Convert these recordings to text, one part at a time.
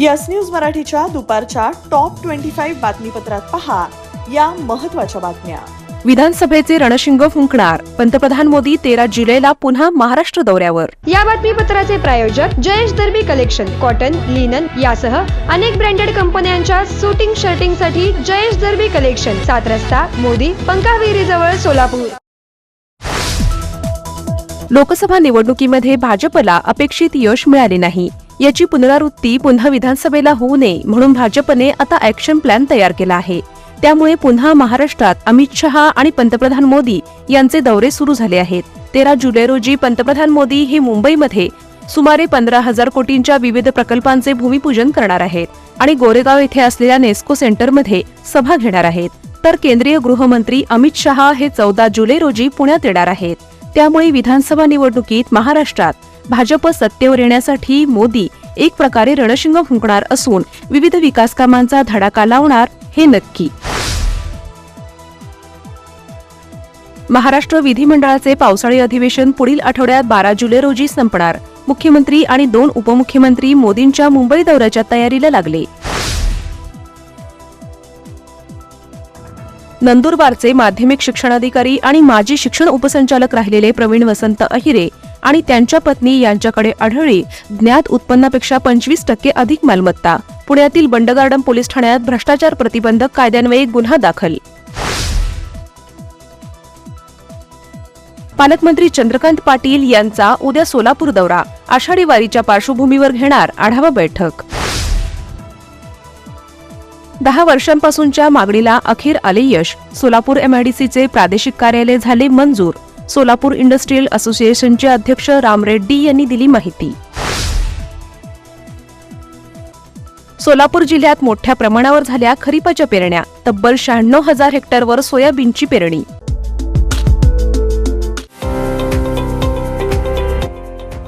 Yes news मराठीच्या दुपारच्या top twenty five बातमीपत्रात पहा या महत्त्वाच्या बातम्या. विधानसभेचे रणशिंग फुंकणार. पंतप्रधान मोदी तेरा जुलैला पुन्हा महाराष्ट्र दौऱ्यावर. या बातमीपत्राचे प्रायोजक Jayesh Darbi collection cotton linen यासह अनेक ब्रँडेड कंपन्यांच्या सुटिंग शर्टिंगसाठी जयेश दर्बी कलेक्शन सात रस्ता मोदी पंकाविरी जवळ सोलापूर. लोकसभा निवडणुकीमध्ये भाजपला अपेक्षित यश मिळाले नाही. याची पुनरावृत्ती पुन्हा विधानसभेला होऊ नये म्हणून भाजपने आता ऍक्शन प्लॅन तयार केला आहे. त्यामुळे पुन्हा महाराष्ट्रात अमित शहा आणि पंतप्रधान मोदी यांचे दौरे सुरू झाले आहेत. तेरा जुलै रोजी पंतप्रधान मोदी हे मुंबईमध्ये सुमारे पंधरा हजार कोटींच्या विविध प्रकल्पांचे भूमिपूजन करणार आहेत आणि गोरेगाव येथे असलेल्या नेस्को सेंटरमध्ये सभा घेणार आहेत. तर केंद्रीय गृहमंत्री अमित शहा हे चौदा जुलै रोजी पुण्यात येणार आहेत. त्यामुळे विधानसभा निवडणुकीत महाराष्ट्रात भाजप सत्तेवर येण्यासाठी मोदी एक प्रकारे रणशिंग फुंकणार असून विविध विकास कामांचा धडाका लावणार हे नक्की. महाराष्ट्र विधिमंडळाचे पावसाळी अधिवेशन पुढील आठवड्यात बारा जुलै रोजी संपणार. मुख्यमंत्री आणि दोन उपमुख्यमंत्री मोदींच्या मुंबई दौऱ्याच्या तयारीला लागले. नंदुरबारचे माध्यमिक शिक्षणाधिकारी आणि माजी शिक्षण उपसंचालक राहिलेले प्रवीण वसंत अहिरे आणि त्यांच्या पत्नी यांच्याकडे आढळली ज्ञात उत्पन्नापेक्षा पंचवीस टक्के अधिक मालमत्ता. पुण्यातील बंडगार्डन पोलीस ठाण्यात भ्रष्टाचार प्रतिबंधक कायद्यान्वये गुन्हा दाखल. पालकमंत्री चंद्रकांत पाटील यांचा उद्या सोलापूर दौरा. आषाढी वारीच्या पार्श्वभूमीवर घेणार आढावा बैठक. दहा वर्षांपासूनच्या मागणीला अखेर आले यश. सोलापूर एमआयडीसीचे प्रादेशिक कार्यालय झाले मंजूर. सोलापूर इंडस्ट्रीयल असोसिएशनचे अध्यक्ष राम रेड्डी यांनी दिली माहिती. सोलापूर जिल्ह्यात मोठ्या प्रमाणावर झाल्या खरीपाच्या पेरण्या. तब्बल शहाण्णव हजार हेक्टरवर सोयाबीनची पेरणी.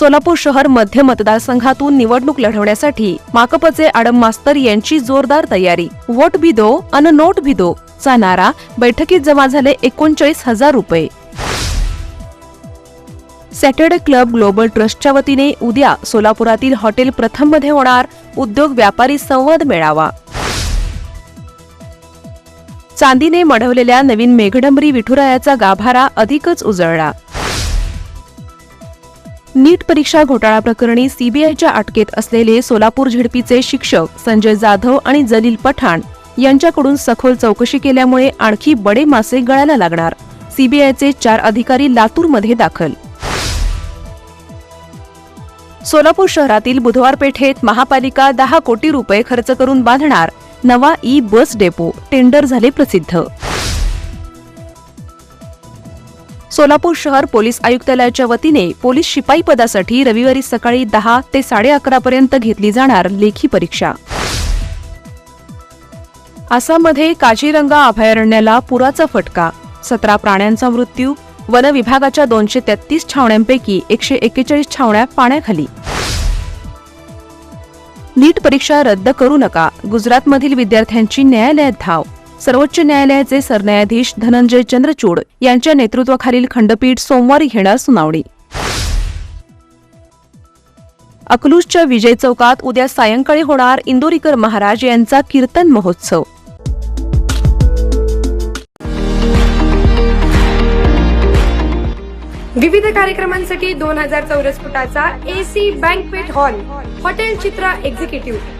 सोलापूर शहर मध्य मतदारसंघातून निवडणूक लढवण्यासाठी माकपचे आडम मास्तर यांची जोरदार तयारी. वोट भिदो अन नोट भिदो. चा नारा बैठकीत जमा झाले एकोणचाळीस हजार रुपये. सॅटर्डे क्लब ग्लोबल ट्रस्टच्या वतीने उद्या सोलापुरातील हॉटेल प्रथममध्ये होणार उद्योग व्यापारी संवाद मेळावा. चांदीने मढवलेल्या नवीन मेघडंबरी विठुरायाचा गाभारा अधिकच उजळला. नीट परीक्षा घोटाळा प्रकरणी सीबीआयच्या अटकेत असलेले सोलापूर झेडपीचे शिक्षक संजय जाधव आणि जलील पठाण यांच्याकडून सखोल चौकशी केल्यामुळे आणखी बडे मासे गळायला लागणार. सीबीआयचे चार अधिकारी लातूरमध्ये दाखल. सोलापूर शहरातील बुधवार पेठेत महापालिका दहा कोटी रुपये खर्च करून बांधणार नवा ई बस डेपो टेंडर झाले प्रसिद्ध. सोलापूर शहर पोलीस आयुक्तालयाच्या वतीने पोलीस शिपाई पदासाठी रविवारी सकाळी दहा ते साडे अकरा पर्यंत घेतली जाणार लेखी परीक्षा. आसाममध्ये काजीरंगा अभयारण्याला पुराचा फटका. सतरा प्राण्यांचा मृत्यू. वन विभागाच्या दोनशे तेहतीस छावण्यांपैकी एकशे एक्केचाळीस छावण्या पाण्याखाली. नीट परीक्षा रद्द करू नका. गुजरातमधील विद्यार्थ्यांची न्यायालयात धाव. सर्वोच्च न्यायालयाचे सरन्यायाधीश धनंजय चंद्रचूड यांच्या नेतृत्वाखालील खंडपीठ सोमवारी घेणार सुनावणी. अकलूजच्या विजय चौकात उद्या सायंकाळी होणार इंदोरीकर महाराज यांचा कीर्तन महोत्सव. विविध कार्यक्रमांसाठी दोन हजार चौरस फुटाचा AC banquet hall hotel Chitra executive.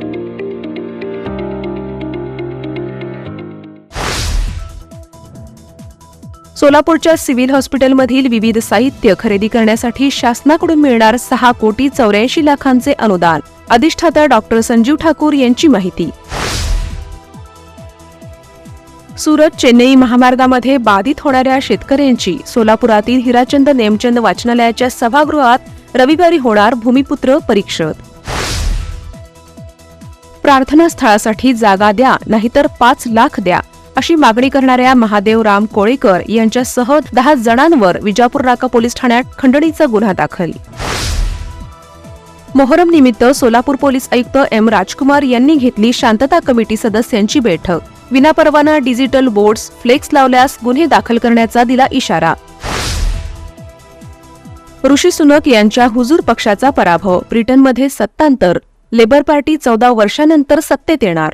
सोलापूरच्या सिव्हिल हॉस्पिटलमधील विविध साहित्य खरेदी करण्यासाठी शासनाकडून मिळणार सहा कोटी चौऱ्याऐंशी लाखांचे अनुदान. अधिष्ठाता डॉक्टर संजीव ठाकूर यांची माहिती. सुरत चेन्नई महामार्गामध्ये बाधित होणाऱ्या शेतकऱ्यांची सोलापुरातील हिराचंद नेमचंद वाचनालयाच्या सभागृहात रविवारी होणार भूमिपुत्र परीक्षत प्रार्थनास्थळासाठी जागा द्या नाहीतर पाच लाख द्या. अशी मागणी करणाऱ्या महादेव राम कोळेकर यांच्यासह दहा जणांवर विजापूर नाका पोलीस ठाण्यात खंडणीचा गुन्हा दाखल. मोहरम निमित्त सोलापूर पोलीस आयुक्त एम राजकुमार यांनी घेतली शांतता कमिटी सदस्यांची बैठक. विनापरवाना डिजिटल बोर्ड्स फ्लेक्स लावल्यास गुन्हे दाखल करण्याचा दिला इशारा. ऋषी सुनक यांच्या हुजूर पक्षाचा पराभव ब्रिटनमध्ये सत्तांतर लेबर पार्टी चौदा वर्षानंतर सत्तेत येणार.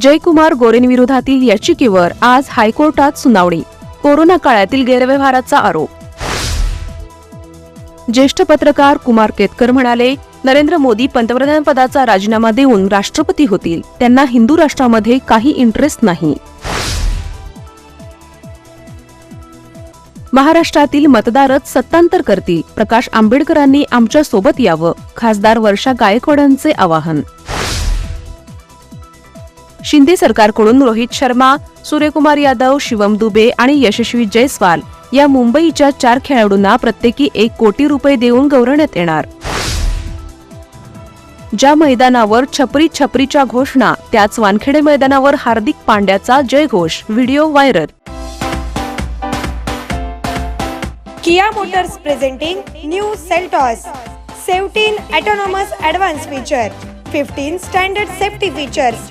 जयकुमार गोरेंविरोधातील याचिकेवर आज हायकोर्टात सुनावणी. कोरोना काळातील गैरव्यवहाराचा आरोप. ज्येष्ठ पत्रकार कुमार केतकर म्हणाले नरेंद्र मोदी पंतप्रधानपदाचा राजीनामा देऊन राष्ट्रपती होतील. त्यांना हिंदू राष्ट्रामध्ये काही इंटरेस्ट नाही. महाराष्ट्रातील मतदारच सत्तांतर करतील. प्रकाश आंबेडकरांनी आमच्यासोबत यावं. खासदार वर्षा गायकवाडांचे आवाहन. शिंदे सरकारकडून रोहित शर्मा सूर्यकुमार यादव शिवम दुबे आणि यशस्वी जयस्वाल या मुंबईच्या चार खेळाडूंना प्रत्येकी एक कोटी रुपये देऊन गौरवण्यात येणार. ज्या मैदानावर छपरी छपरीच्या घोषणा त्याच वानखेडे मैदानावर हार्दिक पांड्याचा जयघोष. Video viral. Kia Motors presenting new Seltos. Seventeen autonomous advance feature. Fifteen standard safety features.